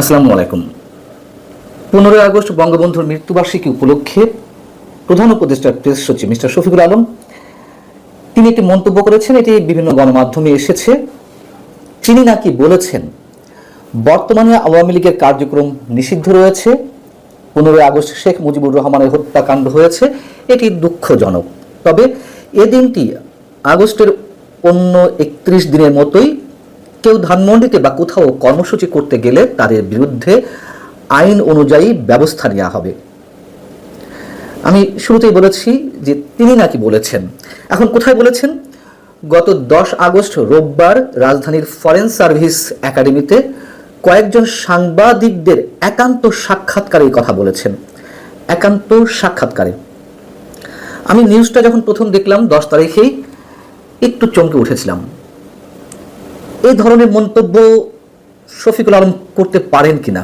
আসসালামু আলাইকুম। পনেরোই আগস্ট বঙ্গবন্ধুর মৃত্যুবার্ষিকী উপলক্ষে প্রধান উপদেষ্টা প্রেস সচিব মিস্টার শফিকুল আলম, তিনি একটি মন্তব্য করেছেন, এটি বিভিন্ন গণমাধ্যমে এসেছে। তিনি নাকি বলেছেন, বর্তমানে আওয়ামী লীগের কার্যক্রম নিষিদ্ধ রয়েছে। পনেরোই আগস্ট শেখ মুজিবুর রহমানের হত্যাকাণ্ড হয়েছে, এটি দুঃখজনক। তবে এ দিনটি আগস্টের অন্য একত্রিশ দিনের মতোই কেউ ধানমন্ডিতে বা কোথাও কর্মসূচি করতে গেলে তাদের বিরুদ্ধে আইন অনুযায়ী ব্যবস্থা নেওয়া হবে। আমি শুরুতেই বলেছি যে তিনি নাকি বলেছেন। এখন কোথায় বলেছেন? গত দশ আগস্ট রোববার রাজধানীর ফরেন সার্ভিস একাডেমিতে কয়েকজন সাংবাদিকদের একান্ত সাক্ষাৎকারে কথা বলেছেন। একান্ত সাক্ষাৎকারে। আমি নিউজটা যখন প্রথম দেখলাম, দশ তারিখেই একটু চমকে উঠেছিলাম। এই ধরনের মন্তব্য শফিকুল আলম করতে পারেন কিনা?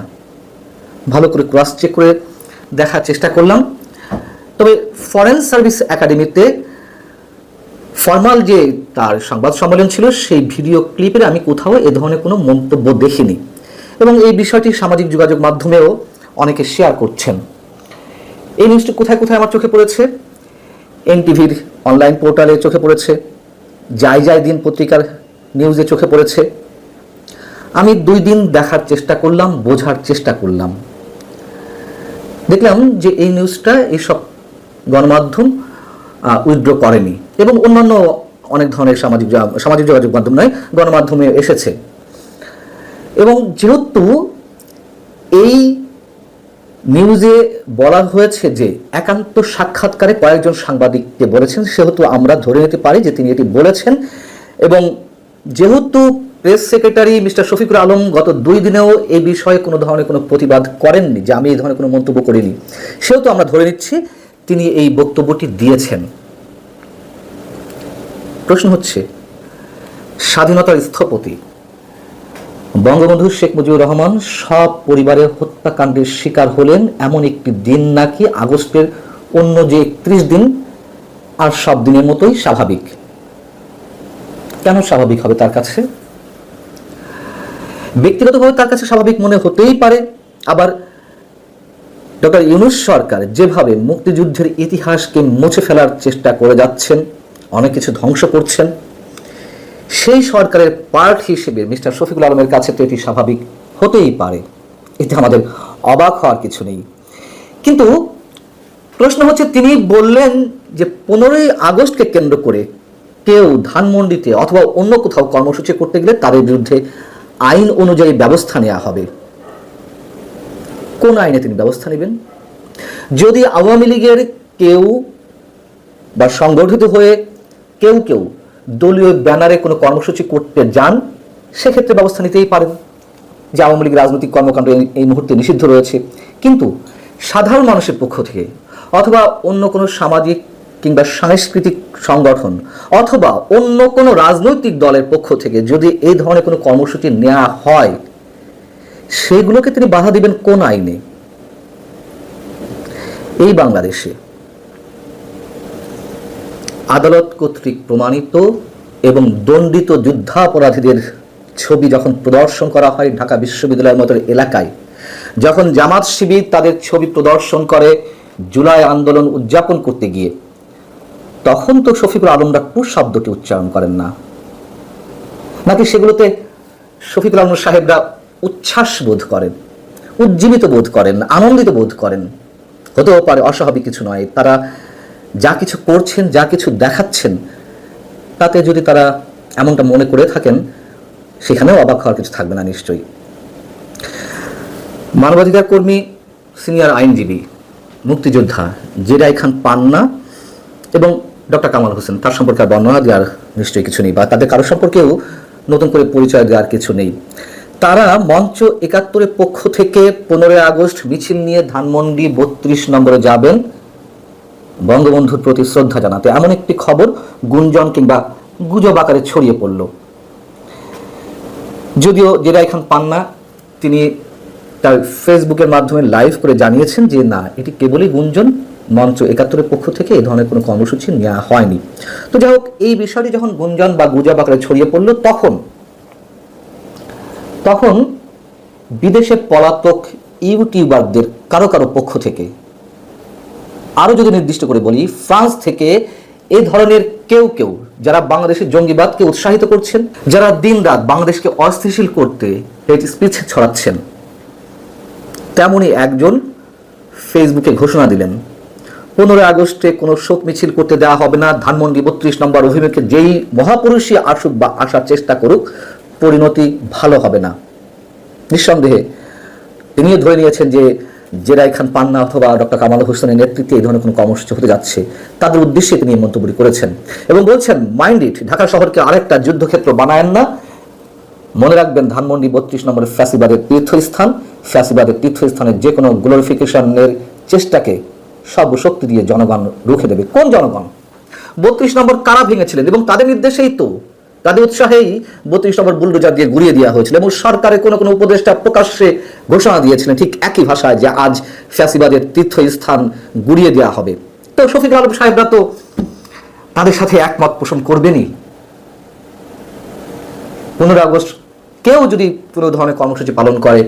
ভালো করে ক্রস চেক করে দেখার চেষ্টা করলাম। তবে ফরেন সার্ভিস একাডেমিতে ফর্মাল যে তার সংবাদ সম্মেলন ছিল, সেই ভিডিও ক্লিপের আমি কোথাও এ ধরনের কোনো মন্তব্য দেখিনি। এবং এই বিষয়টি সামাজিক যোগাযোগ মাধ্যমেও অনেকে শেয়ার করছেন। এই নিউজটি কোথায় কোথায় আমার চোখে পড়েছে? এনটিভির অনলাইন পোর্টালে চোখে পড়েছে। যাই যাই দিন পত্রিকার নিউজে চোখে পড়েছে। আমি দুই দিন দেখার চেষ্টা করলাম, বোঝার চেষ্টা করলাম। দেখলাম যে এই নিউজটা এইসব গণমাধ্যম উইথড্র করেনি এবং অন্যান্য অনেক ধরনের সামাজিক সামাজিক যোগাযোগ মাধ্যম নয়, গণমাধ্যমে এসেছে। এবং যেহেতু এই নিউজে বলা হয়েছে যে একান্ত সাক্ষাৎকারে কয়েকজন সাংবাদিককে বলেছেন, সেহেতু আমরা ধরে নিতে পারি যে তিনি এটি বলেছেন এবং যেহেতু press secretary mister Shafiqur Alam গত দুই দিনেও এ বিষয়ে কোনো ধরনের কোনো প্রতিবাদ করেননি, যে আমি এই ধরনের কোনো মন্তব্য করিনি, সেহেতু আমরা ধরে নিচ্ছি তিনি এই বক্তব্যটি দিয়েছেন। প্রশ্ন হচ্ছে, স্বাধীনতার স্থপতি বঙ্গবন্ধু শেখ মুজিবুর রহমান সব পরিবারের হত্যাকাণ্ডের শিকার হলেন এমন একটি দিন নাকি আগস্টের অন্য যে একত্রিশ দিন, আর সব দিনের মতোই স্বাভাবিক। কেন স্বাভাবিক হবে তার কাছে? ব্যক্তিগতভাবে তার কাছে স্বাভাবিক মনে হতেই পারে। আবার ডক্টর ইউনুস সরকার যেভাবে মুক্তিযুদ্ধের ইতিহাসকে মুছে ফেলার চেষ্টা করে যাচ্ছেন, অনেক কিছু ধ্বংস করছেন, সেই সরকারের পার্ট হিসেবে মিস্টার শফিকুল আলমের কাছে তো এটি স্বাভাবিক হতেই পারে। এতে আমাদের অবাক হওয়ার কিছু নেই। কিন্তু প্রশ্ন হচ্ছে, তিনি বললেন যে পনেরোই আগস্টকে কেন্দ্র করে কেউ ধানমন্ডিতে অথবা অন্য কোথাও কর্মসূচি করতে গেলে তাদের বিরুদ্ধে আইন অনুযায়ী ব্যবস্থা নেওয়া হবে। কোন আইনে তিনি ব্যবস্থা নেবেন? যদি আওয়ামী লীগের কেউ বা সংগঠিত হয়ে কেউ কেউ দলীয় ব্যানারে কোনো কর্মসূচি করতে যান, সেক্ষেত্রে ব্যবস্থা নিতেই পারেন। যে আওয়ামী লীগ রাজনৈতিক কর্মকাণ্ড এই- এই মুহূর্তে নিষিদ্ধ রয়েছে। কিন্তু সাধারণ মানুষের পক্ষ থেকে অথবা অন্য কোনো সামাজিক কিংবা সাংস্কৃতিক সংগঠন অথবা অন্য কোনো রাজনৈতিক দলের পক্ষ থেকে যদি এই ধরনের কোনো কর্মসূচি নেওয়া হয়, সেগুলোকে তিনি বাধা দিবেন কোন আইনে? এই বাংলাদেশে আদালত কর্তৃক প্রমাণিত এবং দণ্ডিত যুদ্ধাপরাধীদের ছবি যখন প্রদর্শন করা হয় ঢাকা বিশ্ববিদ্যালয়ের মতো এলাকায়, যখন জামাত শিবির তাদের ছবি প্রদর্শন করে জুলাই আন্দোলন উদযাপন করতে গিয়ে তখন তো শফিকুল আলমরা কুশ শব্দটি উচ্চারণ করেন না। নাকি সেগুলোতে শফিকুল আলম সাহেবরা উচ্ছ্বাস বোধ করেন, উজ্জীবিত বোধ করেন, আনন্দিত বোধ করেন? হতেও পারে অস্বাভাবিক কিছু নয়, তারা যা কিছু করছেন, যা কিছু দেখাচ্ছেন, তাতে যদি তারা এমনটা মনে করে থাকেন, সেখানেও অবাক হওয়ার কিছু থাকবে না নিশ্চয়ই। মানবাধিকার কর্মী, সিনিয়র আইনজীবী, মুক্তিযোদ্ধা, জেরাই খান পান্না এবং ডক্টর কামাল হোসেন, তার সম্পর্কে আর বর্ণনা দেওয়ার নিশ্চয়ই কিছু নেই বা তাদের কারও সম্পর্কেও নতুন করে পরিচয় দেওয়ার কিছু নেই। তারা মঞ্চ একাত্তরের পক্ষ থেকে পনেরোই আগস্ট মিছিল নিয়ে ধানমন্ডি বত্রিশ নম্বরে যাবেন। বঙ্গবন্ধুর প্রতি শ্রদ্ধা জানাতে এমন একটি খবর গুঞ্জন কিংবা গুজব আকারে ছড়িয়ে পড়ল। যদিও জেরাই খান পান্না, তিনি তার ফেসবুকের মাধ্যমে লাইভ করে জানিয়েছেন যে না, এটি কেবলই গুঞ্জন মঞ্চ একাত্তরের পক্ষ থেকে এই ধরনের কোনো কর্মসূচি নেওয়া হয়নি। তো যাই হোক, এই বিষয়টি যখন গুঞ্জন বা গুজব আকারে ছড়িয়ে পড়ল, তখন তখন বিদেশে পলাতক ইউটিউবারদের কারও কারও পক্ষ থেকে আরও যদি নির্দিষ্ট করে বলি, ফ্রান্স থেকে এই ধরনের কেউ কেউ, যারা বাংলাদেশের জঙ্গিবাদকে উৎসাহিত করছেন, যারা দিনরাত বাংলাদেশকে অস্থিতিশীল করতে হেট স্পিচ ছড়াচ্ছেন, তেমনই একজন ফেসবুকে ঘোষণা দিলেন। পনেরোই আগস্টে কোনো শোক মিছিল করতে দেওয়া হবে না। ধানমন্ডি বত্রিশ নম্বর অভিমুখে যেই মহাপুরুষই আসুক বা আসার চেষ্টা করুক, পরিণতি ভালো হবে না। নিঃসন্দেহে তিনিও ধরে নিয়েছেন যে জেরাই খান পান্না অথবা ডক্টর কামাল হোসেনের নেতৃত্বে এই ধরনের কোনো কর্মসূচি হতে যাচ্ছে। তাদের উদ্দেশ্যে তিনি এই মন্তব্যটি করেছেন। এবং বলছেন, মাইন্ড ইট, ঢাকা শহরকে আরেকটা যুদ্ধক্ষেত্র বানায়েন না। মনে রাখবেন, ধানমন্ডি বত্রিশ নম্বরের ফ্যাসিবাদের তীর্থস্থান, ফ্যাসিবাদের তীর্থস্থানের যে কোনো গ্লোরিফিকেশনের চেষ্টাকে সর্বশক্তি দিয়ে জনগণ রুখে দেবে। কোন জনগণ? বত্রিশ নম্বর কারা ভেঙেছিলেন? এবং তাদের নির্দেশেই তো তাদের উৎসাহেই বত্রিশ নম্বর বুলডোজার দিয়ে গুড়িয়ে দেওয়া হয়েছিল এবং সরকারের কোনো কোনো উপদেষ্টা প্রকাশ্যে ঘোষণা দিয়েছিলেন ঠিক একই ভাষায় যে আজ ফ্যাসিবাদের তীর্থস্থান গুড়িয়ে দেওয়া হবে। তো শফিকুল আলম সাহেবরা তো তাদের সাথে একমত পোষণ করবেনই। পনেরো আগস্ট কেউ যদি কোনো ধরনের কর্মসূচি পালন করে,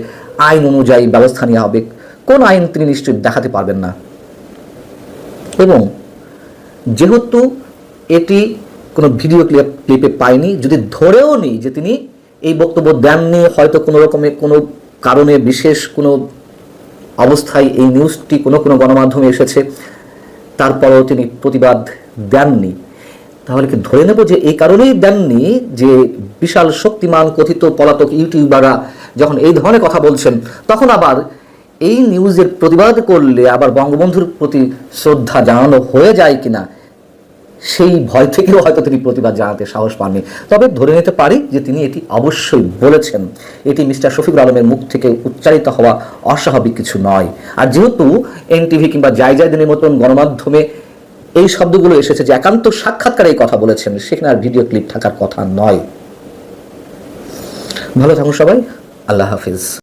আইন অনুযায়ী ব্যবস্থা নেওয়া হবে, কোন আইন তিনি নিশ্চয়ই দেখাতে পারবেন না। এবং যেহেতু এটি কোনো ভিডিও ক্লিপ, ক্লিপে পায়নি যদি ধরেও নিই যে তিনি এই বক্তব্য দেননি, হয়তো কোনো রকমের কোনো কারণে, বিশেষ কোনো অবস্থায় এই নিউজটি কোনো কোনো গণমাধ্যমে এসেছে, তারপরেও তিনি প্রতিবাদ দেননি। তাহলে কি ধরে নেব যে এই কারণেই দেননি যে বিশাল শক্তিমান কথিত পলাতক ইউটিউবাররা যখন এই ধরনের কথা বলছেন, তখন আবার এই নিউজের প্রতিবাদ করলে আবার বঙ্গবন্ধুর প্রতি শ্রদ্ধা জানানো হয়ে যায় কিনা, সেই ভয় থেকেও হয়তো তিনি প্রতিবাদ জানাতে সাহস পাননি। তবে ধরে নিতে পারি যে তিনি এটি অবশ্যই বলেছেন। এটি মিস্টার শফিকুল আলমের মুখ থেকে উচ্চারিত হওয়া অস্বাভাবিক কিছু নয়। আর যেহেতু এনটিভি কিংবা জায় জায় দিনের মতন গণমাধ্যমে এই শব্দগুলো এসেছে যে একান্ত সাক্ষাৎকারে এই কথা বলেছেন, সেখানে আর ভিডিও ক্লিপ থাকার কথা নয়। ভালো থাকুন সবাই, আল্লাহ হাফিজ।